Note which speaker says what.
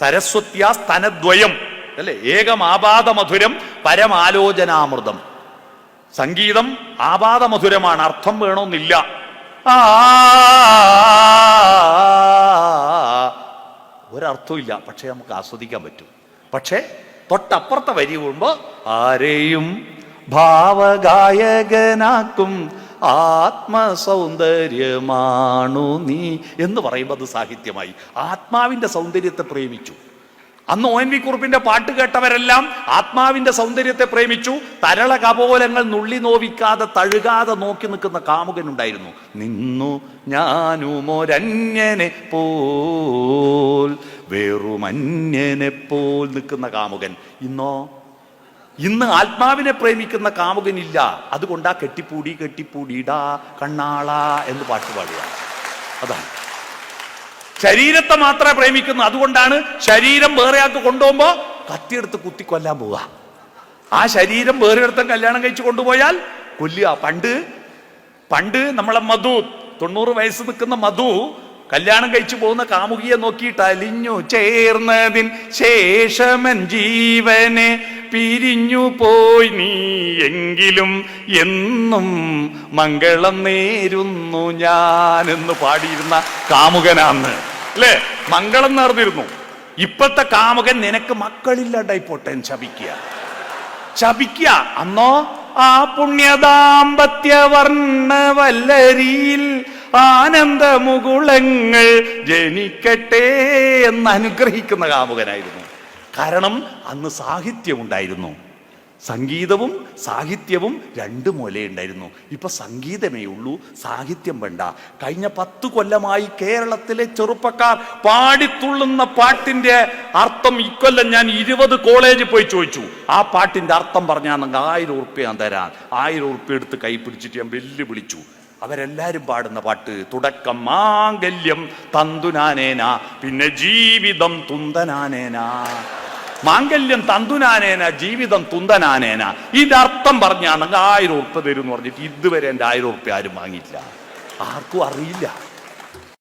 Speaker 1: സരസ്വത്യ സ്തനദ്വയം അല്ലെ? ഏകമാപാദ മധുരം പരമാലോചനാമൃതം. സംഗീതം ആപാദ മധുരമാണ് അർത്ഥം വേണമെന്നില്ല ആ ഒരർത്ഥവും പക്ഷെ നമുക്ക് ആസ്വദിക്കാൻ പറ്റും. പക്ഷേ തൊട്ടപ്പുറത്തെ വരി വീഴുമ്പോ ആരെയും ഭാവഗായകനാക്കും. ആത്മസൗന്ദര്യമാണു നീ എന്ന് പറയുമ്പോൾ അത് സാഹിത്യമായി. ആത്മാവിന്റെ സൗന്ദര്യത്തെ പ്രേമിച്ചു. അന്ന് ഒ എൻ വി കുറുപ്പിന്റെ പാട്ട് കേട്ടവരെല്ലാം ആത്മാവിന്റെ സൗന്ദര്യത്തെ പ്രേമിച്ചു. തരള കപോലങ്ങൾ നുള്ളി നോവിക്കാതെ തഴുകാതെ നോക്കി നിൽക്കുന്ന കാമുകനുണ്ടായിരുന്നു. നിന്നു ഞാനുമൊരന്യനെ പോൽ വേറുമന്യനെ പോൽ നിൽക്കുന്ന കാമുകൻ. ഇന്നോ ഇന്ന് ആത്മാവിനെ പ്രേമിക്കുന്ന കാമുകനില്ല. അതുകൊണ്ടാ കെട്ടിപ്പൂടി കെട്ടിപ്പൂടിടാ കണ്ണാള എന്ന് പാട്ട് പാടുക. അതാണ്. ശരീരത്തെ മാത്രമേ പ്രേമിക്കുന്നു. അതുകൊണ്ടാണ് ശരീരം വേറെ ആൾക്ക് കൊണ്ടുപോകുമ്പോ കത്തിയെടുത്ത് കുത്തി കൊല്ലാൻ പോവുക. ആ ശരീരം വേറെ അടുത്ത കല്യാണം കഴിച്ചു കൊണ്ടുപോയാൽ കൊല്ലുക. പണ്ട് പണ്ട് നമ്മളെ മധു തൊണ്ണൂറ് വയസ്സ് നിൽക്കുന്ന മധു കല്യാണം കഴിച്ചു പോകുന്ന കാമുകിയെ നോക്കിയിട്ട് അലിഞ്ഞു ചേർന്നതിൻ ശേഷമൻ ജീവനെ പിരിഞ്ഞു പോയി നീ എങ്കിലും എന്നും മംഗളം നേരുന്നു ഞാൻ എന്ന് പാടിയിരുന്ന കാമുകനാന്ന്. അല്ലേ? മംഗളം നേർന്നിരുന്നു. ഇപ്പത്തെ കാമുകൻ നിനക്ക് മക്കളില്ലാണ്ടായി പോട്ടെ ശപിക്കുക. ശപിക്കുക. അന്നോ? ആ പുണ്യദാമ്പത്യ വർണവല്ലരിയിൽ ആനന്ദ മുകുളങ്ങൾ ജനിക്കട്ടെ എന്ന് അനുഗ്രഹിക്കുന്ന കാമുകനായിരുന്നു. കാരണം അന്ന് സാഹിത്യം ഉണ്ടായിരുന്നു സംഗീതവും സാഹിത്യവും രണ്ട് മൂലയുണ്ടായിരുന്നു ഇപ്പൊ സംഗീതമേ ഉള്ളൂ സാഹിത്യം വേണ്ട. കഴിഞ്ഞ പത്ത് കൊല്ലമായി കേരളത്തിലെ ചെറുപ്പക്കാർ പാടിത്തുള്ളുന്ന പാട്ടിന്റെ അർത്ഥം ഇക്കൊല്ലം ഞാൻ ഇരുപത് കോളേജിൽ പോയി ചോദിച്ചു. ആ പാട്ടിന്റെ അർത്ഥം പറഞ്ഞാൽ ആയിരം ഉറുപ്പ്യ ഞാൻ തരാൻ. ആയിരം ഉറുപ്പ്യ എടുത്ത് കൈ പിടിച്ചിട്ട് ഞാൻ വെല്ലുവിളിച്ചു അവരെല്ലാരും പാടുന്ന പാട്ട് തുടക്കം മാംഗല്യം തന്തുനാനേന പിന്നെ ജീവിതം തുന്തനാനേന. മാംഗല്യം തന്തുനാനേന ജീവിതം തുന്തനാനേന. ഇതർത്ഥം പറഞ്ഞാണെങ്കിൽ ആയിരം ഉറുപ്പ തരും എന്ന് പറഞ്ഞിട്ട് ഇതുവരെ എന്റെ ആയിരം ഉറുപ്പ്യ ആരും വാങ്ങിയില്ല ആർക്കും അറിയില്ല.